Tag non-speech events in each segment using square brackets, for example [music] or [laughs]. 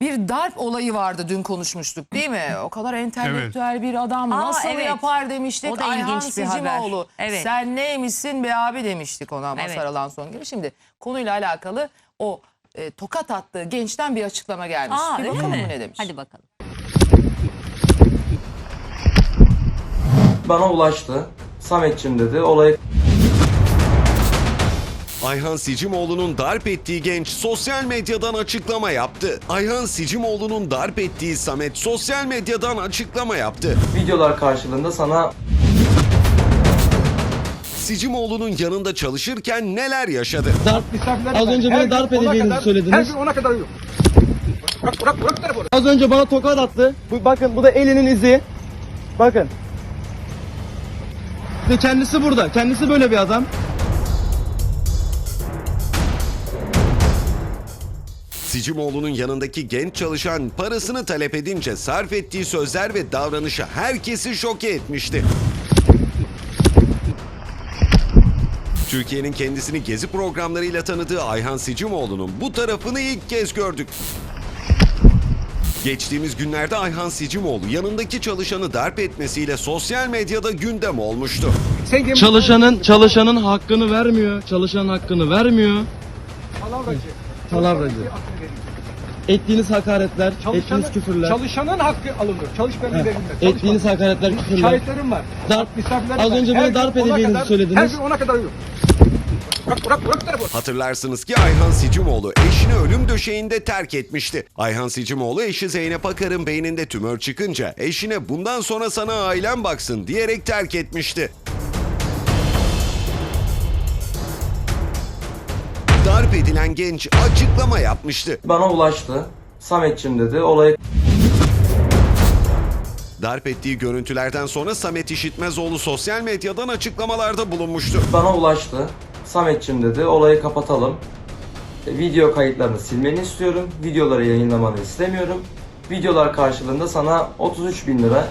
bir darp olayı vardı dün konuşmuştuk değil mi? O kadar entelektüel bir adam Aa, nasıl evet. yapar demiştik. O da Ayhan ilginç bir haber. Evet. sen neymişsin be abi demiştik ona Evet. Mazhar Alan Songül'e. Şimdi konuyla alakalı o e, tokat attığı gençten bir açıklama gelmiş. Aa, bir bakalım mi? ne demiş? Hadi bakalım. bana ulaştı. Sametçim dedi olayı Ayhan Sicimoğlu'nun darp ettiği genç sosyal medyadan açıklama yaptı. Ayhan Sicimoğlu'nun darp ettiği Samet sosyal medyadan açıklama yaptı. videolar karşılığında sana Sicimoğlu'nun yanında çalışırken neler yaşadı? Az önce beni darp edeceğinizi söylediniz. Her gün ona kadar yok. Bırak bırak bırak telefonu. Az önce bana tokat attı. Bu, bakın bu da elinin izi. Bakın. Ve kendisi burada. Kendisi böyle bir adam. Sicimoğlu'nun yanındaki genç çalışan parasını talep edince sarf ettiği sözler ve davranışı herkesi şoke etmişti. Türkiye'nin kendisini gezi programlarıyla tanıdığı Ayhan Sicimoğlu'nun bu tarafını ilk kez gördük. Geçtiğimiz günlerde Ayhan Sicimoğlu yanındaki çalışanı darp etmesiyle sosyal medyada gündem olmuştu. Çalışanın çalışanın hakkını vermiyor. Çalışanın hakkını vermiyor. Palavracı. Palavracı. Ettiğiniz hakaretler, ettiğiniz küfürler. Çalışanın hakkı alınır. Çalış belli verilmez. Ettiğiniz hakaretler, küfürler. Şahitlerim var. Darp- Misafirlerim Az var. önce beni darp edeceğinizi kadar- söylediniz. Her gün ona kadar yok. Bırak bırak bırak telefonu. Hatırlarsınız ki Ayhan Sicimoğlu eşini ölüm döşeğinde terk etmişti. Ayhan Sicimoğlu eşi Zeynep Akar'ın beyninde tümör çıkınca eşine bundan sonra sana ailen baksın diyerek terk etmişti. Darp edilen genç açıklama yapmıştı. bana ulaştı. Sametçim dedi olayı Darp ettiği görüntülerden sonra Samet İşitmezoğlu sosyal medyadan açıklamalarda bulunmuştu. bana ulaştı. Sametçim dedi olayı kapatalım. E, Video kayıtlarını silmeni istiyorum. Videoları yayınlamanı istemiyorum. Videolar karşılığında sana 33 bin lira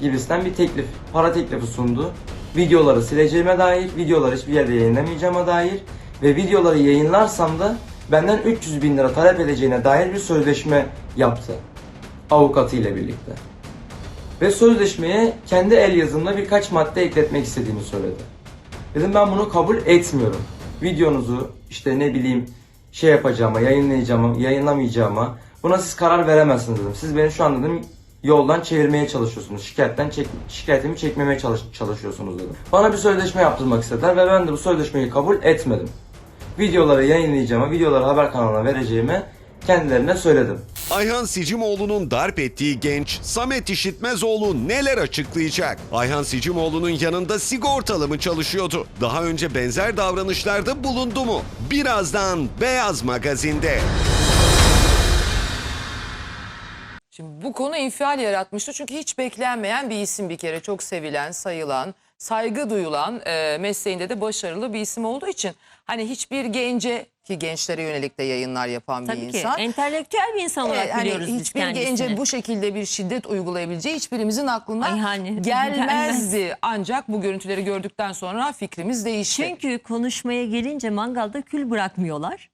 gibisinden bir teklif, para teklifi sundu. Videoları sileceğime dair, videoları hiçbir yerde yayınlamayacağıma dair ve videoları yayınlarsam da benden 300 bin lira talep edeceğine dair bir sözleşme yaptı. Avukatı ile birlikte. Ve sözleşmeye kendi el yazımla birkaç madde ekletmek istediğini söyledi. Dedim ben bunu kabul etmiyorum. Videonuzu işte ne bileyim şey yapacağıma, yayınlayacağıma, yayınlamayacağıma buna siz karar veremezsiniz dedim. Siz beni şu an dedim yoldan çevirmeye çalışıyorsunuz. Şikayetten çek, şikayetimi çekmemeye çalış, çalışıyorsunuz dedim. Bana bir sözleşme yaptırmak istediler ve ben de bu sözleşmeyi kabul etmedim. Videoları yayınlayacağıma, videoları haber kanalına vereceğime kendilerine söyledim. Ayhan Sicimoğlu'nun darp ettiği genç Samet İşitmezoğlu neler açıklayacak? Ayhan Sicimoğlu'nun yanında sigortalı mı çalışıyordu? Daha önce benzer davranışlarda bulundu mu? Birazdan Beyaz Magazin'de. Şimdi bu konu infial yaratmıştı çünkü hiç beklenmeyen bir isim bir kere çok sevilen, sayılan, saygı duyulan e, mesleğinde de başarılı bir isim olduğu için hani hiçbir gence ki gençlere yönelik de yayınlar yapan bir Tabii insan. ki. Entelektüel bir insan olarak e, hani biliyoruz biz hiçbir kendisini. gence bu şekilde bir şiddet uygulayabileceği hiçbirimizin aklına Ay hani, [laughs] gelmezdi. Ancak bu görüntüleri gördükten sonra fikrimiz değişti. Çünkü konuşmaya gelince mangalda kül bırakmıyorlar.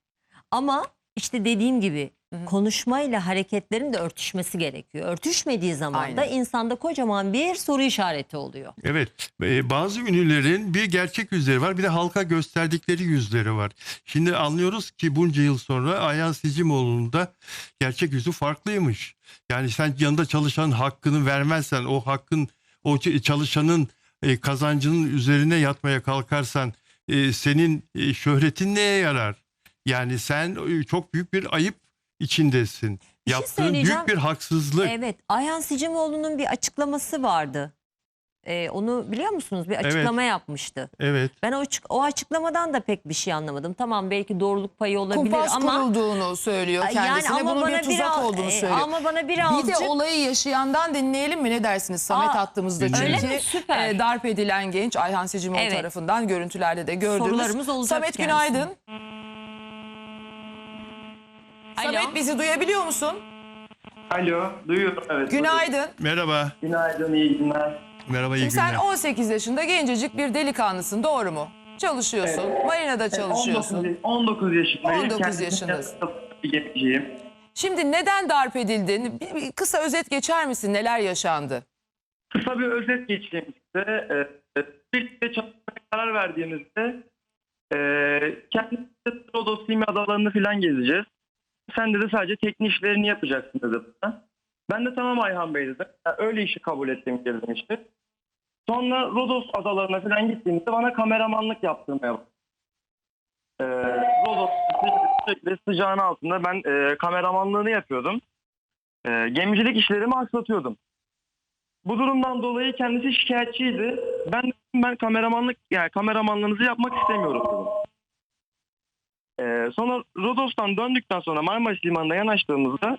Ama işte dediğim gibi konuşmayla hareketlerin de örtüşmesi gerekiyor. Örtüşmediği zaman da Aynen. insanda kocaman bir soru işareti oluyor. Evet, e, bazı ünlülerin bir gerçek yüzleri var, bir de halka gösterdikleri yüzleri var. Şimdi anlıyoruz ki bunca yıl sonra Ayhan Sicimoğlu'nun da gerçek yüzü farklıymış. Yani sen yanında çalışanın hakkını vermezsen, o hakkın, o çalışanın e, kazancının üzerine yatmaya kalkarsan, e, senin e, şöhretin neye yarar? Yani sen çok büyük bir ayıp içindesin. Bir şey Yaptığın söyleyeceğim. büyük bir haksızlık. Evet, Ayhan Sicimoğlu'nun bir açıklaması vardı. Ee, onu biliyor musunuz? Bir açıklama yapmıştı. Evet. Ben o, açık- o açıklamadan da pek bir şey anlamadım. Tamam belki doğruluk payı olabilir Kumpas ama kurulduğunu söylüyor kendisine. Bunun bir tuzak biraz- olduğunu e, söylüyor. Ama bana Bir birazcık de olayı yaşayandan dinleyelim mi ne dersiniz Samet Aa, hattımızda öyle çünkü mi? Süper. e, darp edilen genç Ayhan Sicimoğlu Evet. tarafından görüntülerde de gördüğümüz. Sorularımız olacak Samet kendisine. günaydın. Samet bizi duyabiliyor musun? Alo, duyuyorum evet. Günaydın. Merhaba. Günaydın, iyi günler. Merhaba, iyi Şimdi günler. sen 18 yaşında gencecik bir delikanlısın doğru mu? Çalışıyorsun. Marina'da çalışıyorsun. 19, 19 yaşındayım. 19 Kendisi yaşındasın. Bir genciyim. Şimdi neden darp edildin? Bir, bir kısa özet geçer misin? Neler yaşandı? Kısa bir özet geçeyim size. Ee, birlikte çalışmaya karar verdiğimizde e, kendimiz Rodos Simi adalarını falan gezeceğiz. Sen dedi sadece teknik işlerini yapacaksın dedi bana. Ben de tamam Ayhan Bey dedim. Ya, öyle işi kabul ettim girdim işte. Sonra Rodos adalarına falan gittiğimizde bana kameramanlık yaptırmaya başladı. Ee, Rodos sürekli sıcağın altında ben e, kameramanlığını yapıyordum. E, gemicilik işlerimi aksatıyordum. Bu durumdan dolayı kendisi şikayetçiydi. Ben ben kameramanlık yani kameramanlığınızı yapmak istemiyorum dedim. Ee, sonra Rodos'tan döndükten sonra Marmaris Limanı'na yanaştığımızda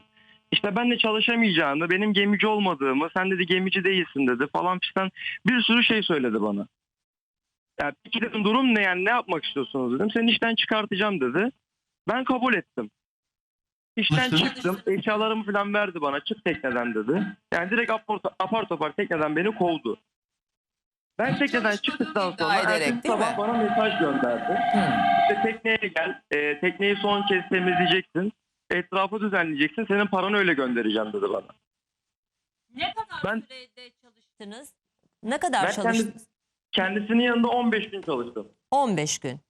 işte ben de çalışamayacağımı, benim gemici olmadığımı, sen dedi gemici değilsin dedi falan fistan bir sürü şey söyledi bana. Yani peki dedim durum ne yani ne yapmak istiyorsunuz dedim. Seni işten çıkartacağım dedi. Ben kabul ettim. İşten Nasıl? çıktım. Eşyalarımı falan verdi bana. Çık tekneden dedi. Yani direkt apar, apar topar tekneden beni kovdu. Ben tekneden çıktıktan iddia sonra ederek, ertesi değil mi? sabah bana mesaj gönderdi. İşte tekneye gel. e, tekneyi son kez temizleyeceksin. Etrafı düzenleyeceksin. Senin paranı öyle göndereceğim dedi bana. Ne kadar Ben- sürede çalıştınız? Ne kadar Ben çalıştınız? kendi- Kendisinin yanında 15 gün çalıştım. 15 gün.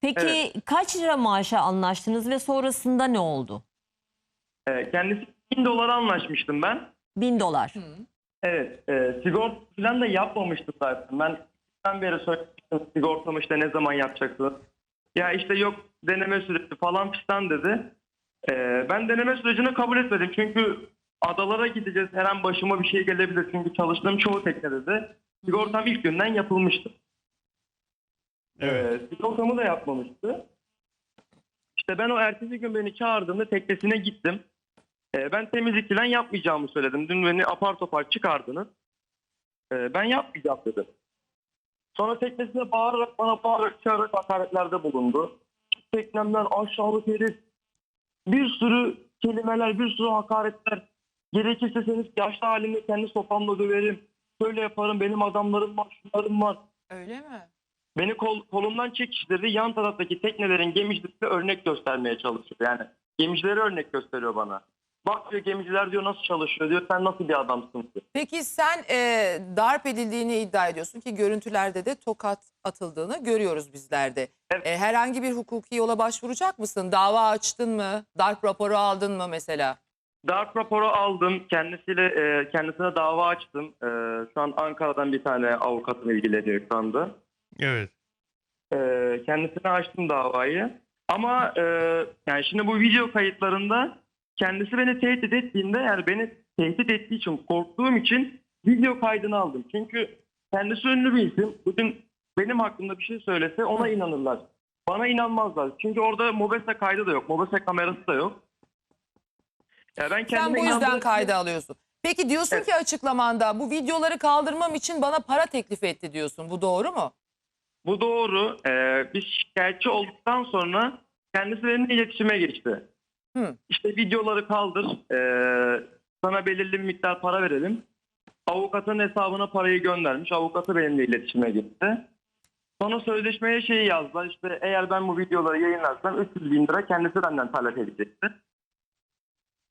Peki kaç lira maaşa anlaştınız ve sonrasında ne oldu? E, kendisi 1000 dolara anlaşmıştım ben. 1000 dolar. Evet, e, sigorta falan da yapmamıştım zaten. Ben ben beri söylemiştim sigortamı işte ne zaman yapacaksın? Ya işte yok deneme süreci falan fistan dedi. E, ben deneme sürecini kabul etmedim çünkü adalara gideceğiz her an başıma bir şey gelebilir çünkü çalıştığım çoğu teknede de sigortam ilk günden yapılmıştı. Evet. E, sigortamı da yapmamıştı. İşte ben o ertesi gün beni çağırdığında teknesine gittim. E, ben temizlik falan yapmayacağımı söyledim. Dün beni apar topar çıkardınız. E, ben yapmayacağım dedim. Sonra teknesine bağırarak bana bağırarak çağırarak hakaretlerde bulundu. Teknemden aşağılık herif. Bir sürü kelimeler, bir sürü hakaretler. Gerekirse seni yaşlı halimde kendi sopamla döverim. Şöyle yaparım, benim adamlarım var, şunlarım var. Öyle mi? Beni kol, kolumdan çekiştirdi. Yan taraftaki teknelerin gemicilikle örnek göstermeye çalışıyor. Yani gemicilere örnek gösteriyor bana. Bak diyor gemiciler diyor nasıl çalışıyor diyor. Sen nasıl bir adamsın diyor. Peki sen e, darp edildiğini iddia ediyorsun ki görüntülerde de tokat atıldığını görüyoruz bizler de. Evet. E, herhangi bir hukuki yola başvuracak mısın? Dava açtın mı? Darp raporu aldın mı mesela? Darp raporu aldım. Kendisiyle e, kendisine dava açtım. E, şu an Ankara'dan bir tane avukatım ilgileniyor şu anda. Evet. E, kendisine açtım davayı. Ama e, yani şimdi bu video kayıtlarında kendisi beni tehdit ettiğinde yani beni tehdit ettiği için korktuğum için video kaydını aldım. Çünkü kendisi ünlü bir isim. Bugün benim hakkımda bir şey söylese ona inanırlar. Bana inanmazlar. Çünkü orada Mobese kaydı da yok. Mobese kamerası da yok. Ya ben Sen bu yüzden kayda alıyorsun. Peki diyorsun Evet. ki açıklamanda bu videoları kaldırmam için bana para teklif etti diyorsun. Bu doğru mu? Bu doğru. Ee, biz şikayetçi olduktan sonra kendisi benimle iletişime geçti. Hı. İşte videoları kaldır. ee, sana belirli bir miktar para verelim. Avukatın hesabına parayı göndermiş. Avukatı benimle iletişime geçti. Sonra sözleşmeye şey yazdılar. İşte eğer ben bu videoları yayınlarsam 300 bin lira kendisi benden talep edecekti.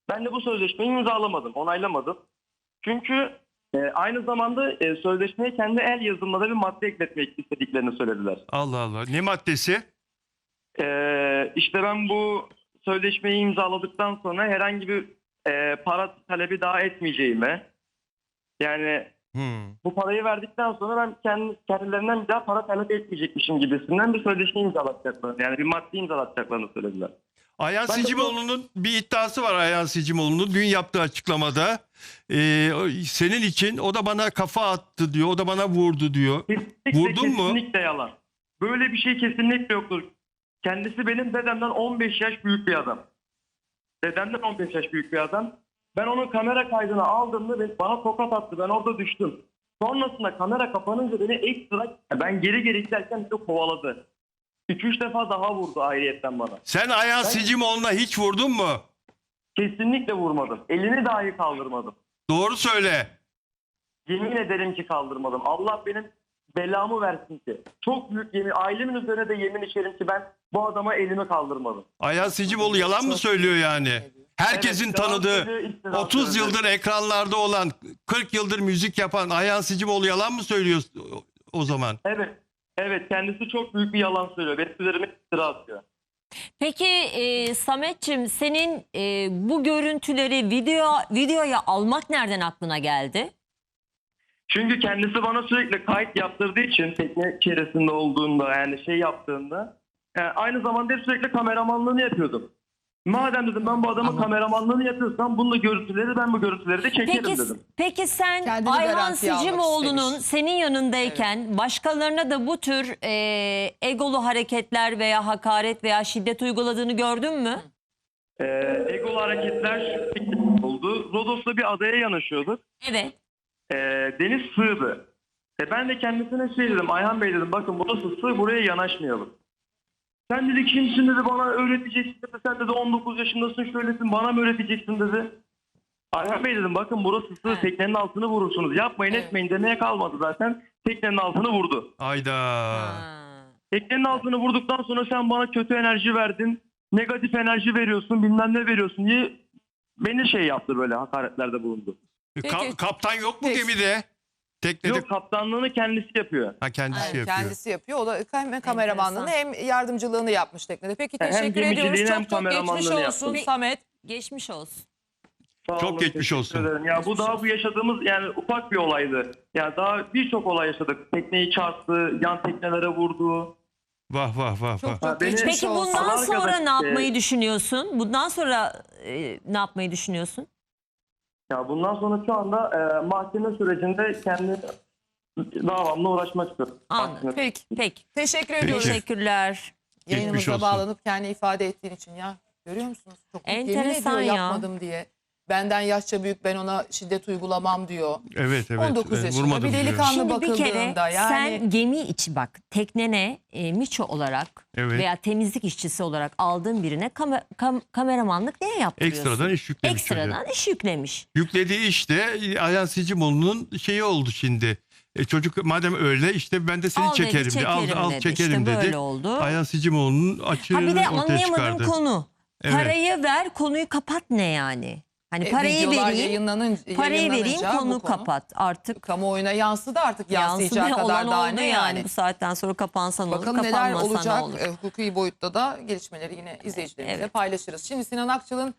Ben de bu sözleşmeyi imzalamadım, onaylamadım. Çünkü e, aynı zamanda e, sözleşmeye kendi el yazımlarına bir madde ekletmek istediklerini söylediler. Allah Allah. Ne maddesi? Ee, işte ben bu sözleşmeyi imzaladıktan sonra herhangi bir e, para talebi daha etmeyeceğime yani Hmm. bu parayı verdikten sonra ben kendi, kendilerinden bir daha para talep etmeyecekmişim gibisinden bir sözleşme imzalatacaklarını yani bir madde imzalatacaklarını söylediler. Ayhan Ben de Sicimoğlu'nun bir iddiası var Ayhan Sicimoğlu'nun dün yaptığı açıklamada. Ee, senin için o da bana kafa attı diyor. O da bana vurdu diyor. Kesinlikle, Vurdun mu? kesinlikle yalan. Böyle bir şey kesinlikle yoktur. Kendisi benim dedemden 15 yaş büyük bir adam. Dedemden 15 yaş büyük bir adam. Ben onun kamera kaydını aldığımda beni- bana tokat attı. Ben orada düştüm. Sonrasında kamera kapanınca beni ekstra ben geri geri giderken de kovaladı. 2-3 defa daha vurdu ayrıyetten bana. Sen Ayhan Sicimoğlu'na hiç vurdun mu? Kesinlikle vurmadım. Elini dahi kaldırmadım. Doğru söyle. Yemin ederim ki kaldırmadım. Allah benim belamı versin ki. Çok büyük yemin, ailemin üzerine de yemin içerim ki ben bu adama elimi kaldırmadım. Ayhan Sicimoğlu yalan mı söylüyor yani? Herkesin Evet, tanıdığı söylüyor, iftira 30 söylüyor. yıldır ekranlarda olan 40 yıldır müzik yapan Ayhan Sicimoğlu yalan mı söylüyor o zaman? Evet. Evet kendisi çok büyük bir yalan söylüyor. Benim üzerime iftira atıyor. Peki e, Sametçim senin e, bu görüntüleri video videoya almak nereden aklına geldi? Çünkü kendisi bana sürekli kayıt yaptırdığı için tekne içerisinde olduğunda yani şey yaptığında yani aynı zamanda hep sürekli kameramanlığını yapıyordum. Madem dedim ben bu adamın kameramanlığını yapıyorsam bunun da görüntüleri ben bu görüntüleri de çekerim Peki dedim. peki sen Kendini Ayhan garantiye almak Sicimoğlu'nun istemiş. senin yanındayken başkalarına da bu tür e, egolu hareketler veya hakaret veya şiddet uyguladığını gördün mü? Ee, egolu hareketler oldu. Rodos'ta bir adaya yanaşıyorduk. Evet. Ee, deniz sığdı. E ben de kendisine şey dedim Ayhan Bey dedim bakın burası sığ buraya yanaşmayalım. Sen dedi kimsin dedi bana öğreteceksin dedi. Sen dedi 19 yaşındasın şöylesin bana mı öğreteceksin dedi. Ayhan Bey dedim bakın burası sığ Evet. teknenin altını vurursunuz. Yapmayın Evet. etmeyin demeye kalmadı zaten. Teknenin altını vurdu. Ayda. Ha. Teknenin altını vurduktan sonra sen bana kötü enerji verdin. Negatif enerji veriyorsun bilmem ne veriyorsun diye beni şey yaptı böyle hakaretlerde bulundu. Ka- kaptan yok mu Peki. gemide? Teknede Yok kaptanlığını kendisi yapıyor. ha, kendisi Yani yapıyor. kendisi yapıyor. O da hem kameramanlığını hem yardımcılığını yapmış teknede. Peki Hem teşekkür gemiciliğini ediyoruz. hem Çok çok geçmiş kameramanlığını olsun yaptım. Samet. Geçmiş olsun. Sağ Çok olun, geçmiş teşekkür olsun. ederim. Ya bu daha bu yaşadığımız yani ufak bir olaydı. Ya daha birçok olay yaşadık. Tekneyi çarptı, yan teknelere vurdu. Vah vah vah Çok vah. çok beni- geçmiş Peki olsun. bundan Arkadaş, sonra ne e, yapmayı düşünüyorsun? Bundan sonra e, ne yapmayı düşünüyorsun? Ya bundan sonra şu anda e, mahkeme sürecinde kendi davamla uğraşmak istiyorum. Anladım. Peki. Peki. Teşekkür ediyoruz. Teşekkürler. Yayınımıza olsun. bağlanıp kendi ifade ettiğin için ya. Görüyor musunuz? Çok Enteresan ediyor ya. yapmadım diye. Benden yaşça büyük ben ona şiddet uygulamam diyor. Evet evet. 19 Evet, yaşında vurmadım bir diyor. delikanlı Şimdi bir kere bakıldığında yani. sen gemi içi bak teknene e, miço olarak Evet. veya temizlik işçisi olarak aldığın birine kame- kam- kameramanlık niye yaptırıyorsun? Ekstradan iş yüklemiş Ekstradan çocuğa. iş yüklemiş. Yüklediği işte Ayhan Sicimoğlu'nun şeyi oldu şimdi. E çocuk madem öyle işte ben de seni Al dedi, çekerim dedi. Al, çekerim al dedi. çekerim İşte dedi. böyle oldu. Ayhan Sicimoğlu'nun açığını Ha bir de ortaya anlayamadığım çıkardı. konu. Evet. Parayı ver konuyu kapat ne yani? Hani E, parayı videolar vereyim, yayınlanın, parayı vereyim yayınlanınca bu konu kapat. Artık Kamuoyuna yansıdı artık yansıyacağı yansıdı kadar olan daha oldu ne yani. yani. Bu saatten sonra kapansa ne olur, Bakalım neler olacak ne olur. e, hukuki boyutta da gelişmeleri yine izleyicilerimizle paylaşırız. Şimdi Sinan Akçıl'ın